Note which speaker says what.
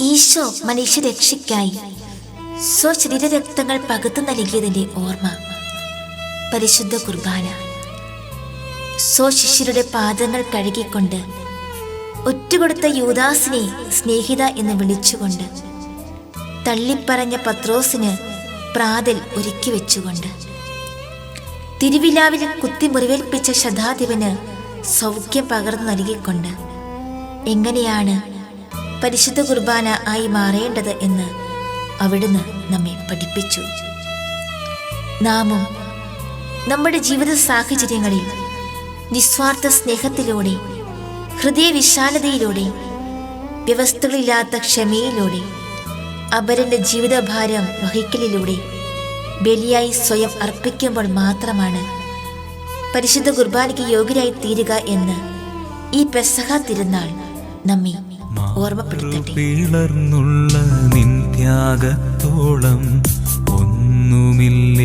Speaker 1: ഈശോ മനുഷ്യരക്ഷയ്ക്കായി സ്വശരീരരക്തങ്ങൾ പകുത്തു നൽകിയതിന്റെ ഓർമ്മ. പരിശുദ്ധ കുർബാന. സ്വശിഷ്യരുടെ പാദങ്ങൾ കഴുകിക്കൊണ്ട് ഒറ്റുകൊടുത്ത യൂദാസിനെ സ്നേഹിത എന്ന് വിളിച്ചുകൊണ്ട് തള്ളിപ്പറഞ്ഞ പത്രോസിന് പ്രാതൽ ഒരുക്കി വെച്ചുകൊണ്ട് തിരുവിലാവിൽ കുത്തി മുറിവേൽപ്പിച്ച ശതാധിപന് സൗഖ്യം പകർന്നു നൽകിക്കൊണ്ട് എങ്ങനെയാണ് പരിശുദ്ധ കുർബാന ആയി മാറേണ്ടത് എന്ന് അവിടുന്ന് നമ്മെ പഠിപ്പിച്ചു. നാമും നമ്മുടെ ജീവിത സാഹചര്യങ്ങളിൽ നിസ്വാർത്ഥ സ്നേഹത്തിലൂടെ ഹൃദയവിശാലതയിലൂടെ വ്യവസ്ഥകളില്ലാത്ത ക്ഷമയിലൂടെ അപരന്റെ ജീവിതഭാരം വഹിക്കലിലൂടെ ബലിയായി സ്വയം അർപ്പിക്കുമ്പോൾ മാത്രമാണ് പരിശുദ്ധ കുർബാനയ്ക്ക് യോഗ്യരായി തീരുക എന്ന് ഈ പെസഹ തിരുനാൾ നമ്മെ
Speaker 2: പിളർന്നുള്ള നിൻ ത്യാഗത്തോളം ഒന്നുമില്ലേ.